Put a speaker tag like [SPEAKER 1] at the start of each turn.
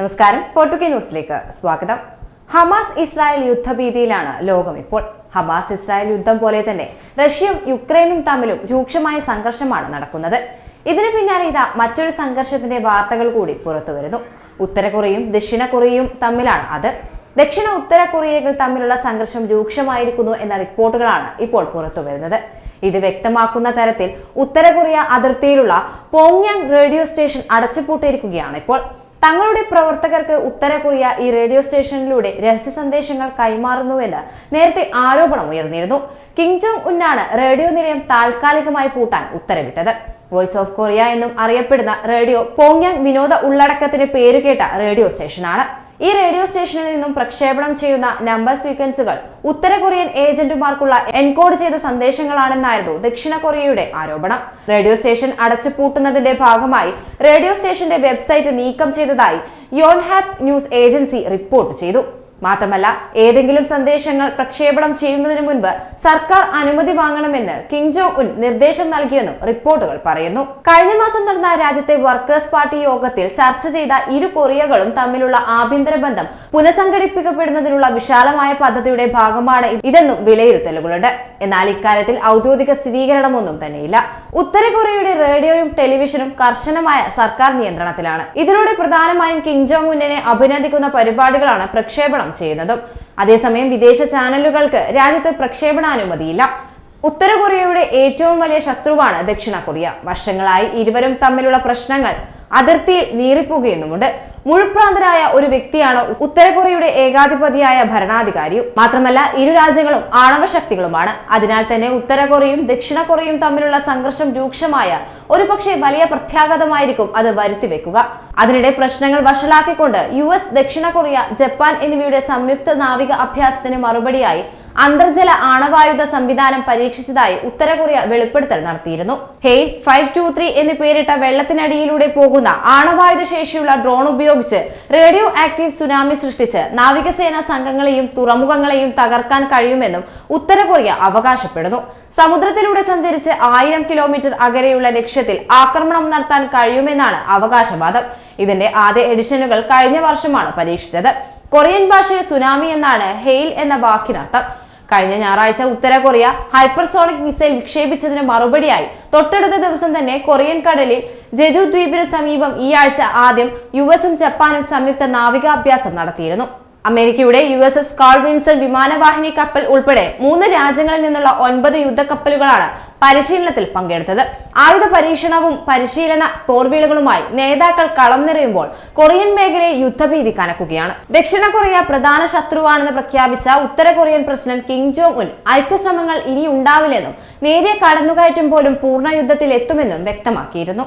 [SPEAKER 1] നമസ്കാരം. ഫോർട്ടുകെ ന്യൂസിലേക്ക് സ്വാഗതം. ഹമാസ് ഇസ്രായേൽ യുദ്ധഭീതിയിലാണ് ലോകം ഇപ്പോൾ. ഹമാസ് ഇസ്രായേൽ യുദ്ധം പോലെ തന്നെ റഷ്യയും യുക്രൈനും തമ്മിലും രൂക്ഷമായ സംഘർഷമാണ് നടക്കുന്നത്. ഇതിന് പിന്നാലെ ഇതാ മറ്റൊരു സംഘർഷത്തിന്റെ വാർത്തകൾ കൂടി പുറത്തു വരുന്നു. ഉത്തര കൊറിയയും ദക്ഷിണ കൊറിയയും തമ്മിലാണ് അത്. ദക്ഷിണ ഉത്തര കൊറിയകൾ തമ്മിലുള്ള സംഘർഷം രൂക്ഷമായിരിക്കുന്നു എന്ന റിപ്പോർട്ടുകളാണ് ഇപ്പോൾ പുറത്തു വരുന്നത്. ഇത് വ്യക്തമാക്കുന്ന തരത്തിൽ ഉത്തര കൊറിയ അതിർത്തിയിലുള്ള പോങ്യാങ് റേഡിയോ സ്റ്റേഷൻ അടച്ചുപൂട്ടിയിരിക്കുകയാണ് ഇപ്പോൾ. തങ്ങളുടെ പ്രവർത്തകർക്ക് ഉത്തര കൊറിയ ഈ റേഡിയോ സ്റ്റേഷനിലൂടെ രഹസ്യ സന്ദേശങ്ങൾ കൈമാറുന്നുവെന്ന് നേരത്തെ ആരോപണം ഉയർന്നിരുന്നു. കിങ് ജോങ് ഉന്നാണ് റേഡിയോ നിലയം താൽക്കാലികമായി പൂട്ടാൻ ഉത്തരവിട്ടത്. വോയിസ് ഓഫ് കൊറിയ എന്നും അറിയപ്പെടുന്ന റേഡിയോ പോങ്യാങ് വിനോദ ഉള്ളടക്കത്തിന് പേരുകേട്ട റേഡിയോ സ്റ്റേഷനാണ്. ഈ റേഡിയോ സ്റ്റേഷനിൽ നിന്നും പ്രക്ഷേപണം ചെയ്യുന്ന നമ്പർ സീക്വൻസുകൾ ഉത്തര കൊറിയൻ ഏജന്റുമാർക്കുള്ള എൻകോഡ് ചെയ്ത സന്ദേശങ്ങളാണെന്നായിരുന്നു ദക്ഷിണ കൊറിയയുടെ ആരോപണം. റേഡിയോ സ്റ്റേഷൻ അടച്ചുപൂട്ടുന്നതിന്റെ ഭാഗമായി റേഡിയോ സ്റ്റേഷന്റെ വെബ്സൈറ്റ് നീക്കം ചെയ്തതായി യോൻഹാപ് ന്യൂസ് ഏജൻസി റിപ്പോർട്ട് ചെയ്തു. മാത്രമല്ല ഏതെങ്കിലും സന്ദേശങ്ങൾ പ്രക്ഷേപണം ചെയ്യുന്നതിന് മുൻപ് സർക്കാർ അനുമതി വാങ്ങണമെന്ന് കിം ജോങ് ഉൻ നിർദ്ദേശം നൽകിയെന്നും റിപ്പോർട്ടുകൾ പറയുന്നു. കഴിഞ്ഞ മാസം നടന്ന രാജ്യത്തെ വർക്കേഴ്സ് പാർട്ടി യോഗത്തിൽ ചർച്ച ചെയ്ത ഇരു കൊറിയകളും തമ്മിലുള്ള ആഭ്യന്തര ബന്ധം പുനഃസംഘടിപ്പിക്കപ്പെടുന്നതിനുള്ള വിശാലമായ പദ്ധതിയുടെ ഭാഗമാണ് ഇതെന്നും വിലയിരുത്തലുകളുണ്ട്. എന്നാൽ ഇക്കാര്യത്തിൽ ഔദ്യോഗിക സ്ഥിരീകരണമൊന്നും തന്നെയില്ല. ഉത്തര കൊറിയയുടെ റേഡിയോയും ടെലിവിഷനും കർശനമായ സർക്കാർ നിയന്ത്രണത്തിലാണ്. ഇതിലൂടെ പ്രധാനമായും കിം ജോങ് ഉന്നിനെ അഭിനന്ദിക്കുന്ന പരിപാടികളാണ് പ്രക്ഷേപണം ചെയ്യുന്നതും. അതേസമയം വിദേശ ചാനലുകൾക്ക് രാജ്യത്ത് പ്രക്ഷേപണാനുമതിയില്ല. ഉത്തര കൊറിയയുടെ ഏറ്റവും വലിയ ശത്രുവാണ് ദക്ഷിണ കൊറിയ. വർഷങ്ങളായി ഇരുവരും തമ്മിലുള്ള പ്രശ്നങ്ങൾ അതിർത്തിയിൽ നീറിപ്പോകുന്നുമുണ്ട് മുഴുപ്രാന്തരായ ഒരു വ്യക്തിയാണ് ഉത്തരകൊറിയയുടെ ഏകാധിപതിയായ ഭരണാധികാരിയും. മാത്രമല്ല ഇരു രാജ്യങ്ങളും ആണവ ശക്തികളുമാണ്. അതിനാൽ തന്നെ ഉത്തരകൊറിയയും ദക്ഷിണ കൊറിയയും തമ്മിലുള്ള സംഘർഷം രൂക്ഷമായ ഒരു പക്ഷേ വലിയ പ്രത്യാഘാതമായിരിക്കും അത് വരുത്തിവെക്കുക. അതിനിടെ പ്രശ്നങ്ങൾ വഷളാക്കിക്കൊണ്ട് യു എസ് ദക്ഷിണ കൊറിയ ജപ്പാൻ എന്നിവയുടെ സംയുക്ത നാവിക അഭ്യാസത്തിന് മറുപടിയായി അന്തർജല ആണവായുധ സംവിധാനം പരീക്ഷിച്ചതായി ഉത്തര കൊറിയ വെളിപ്പെടുത്തൽ നടത്തിയിരുന്നു. ഹെയ് ഫൈവ് ടു ത്രീ എന്ന് പേരിട്ട വെള്ളത്തിനടിയിലൂടെ പോകുന്ന ആണവായുധ ശേഷിയുള്ള ഡ്രോൺ ഉപയോഗിച്ച് റേഡിയോ ആക്റ്റീവ് സുനാമി സൃഷ്ടിച്ച് നാവികസേന സംഘങ്ങളെയും തുറമുഖങ്ങളെയും തകർക്കാൻ കഴിയുമെന്നും ഉത്തര കൊറിയ അവകാശപ്പെടുന്നു. സമുദ്രത്തിലൂടെ സഞ്ചരിച്ച് ആയിരം കിലോമീറ്റർ അകലെയുള്ള ലക്ഷ്യത്തിൽ ആക്രമണം നടത്താൻ കഴിയുമെന്നാണ് അവകാശവാദം. ഇതിന്റെ ആദ്യ എഡിഷനുകൾ കഴിഞ്ഞ വർഷമാണ് പരീക്ഷിച്ചത്. കൊറിയൻ ഭാഷയിൽ സുനാമി എന്നാണ് ഹെയിൽ എന്ന വാക്കിനർത്ഥം. കഴിഞ്ഞ ഞായറാഴ്ച ഉത്തര കൊറിയ ഹൈപ്പർസോണിക് മിസൈൽ വിക്ഷേപിച്ചതിന് മറുപടിയായി തൊട്ടടുത്ത ദിവസം തന്നെ കൊറിയൻ കടലിൽ ജെജു ദ്വീപിന് സമീപം ഈ ആഴ്ച ആദ്യം യു എസും ജപ്പാനും സംയുക്ത നാവികാഭ്യാസം നടത്തിയിരുന്നു. അമേരിക്കയുടെ U S S Carl Vinson വിമാനവാഹിനി കപ്പൽ ഉൾപ്പെടെ മൂന്ന് രാജ്യങ്ങളിൽ നിന്നുള്ള ഒൻപത് യുദ്ധക്കപ്പലുകളാണ് പരിശീലനത്തിൽ പങ്കെടുത്തത്. ആയുധ പരീക്ഷണവും പരിശീലന പോർവീളുകളുമായി നേതാക്കൾ കളം നിറയുമ്പോൾ കൊറിയൻ മേഖലയെ യുദ്ധഭീതി കനക്കുകയാണ്. ദക്ഷിണ കൊറിയ പ്രധാന ശത്രുവാണെന്ന് പ്രഖ്യാപിച്ച ഉത്തര Korean president Kim Jong Un ഐക്യശ്രമങ്ങൾ ഇനി ഉണ്ടാവില്ലെന്നും നേരിയ കടന്നുകയറ്റം പോലും പൂർണ യുദ്ധത്തിൽ എത്തുമെന്നും വ്യക്തമാക്കിയിരുന്നു.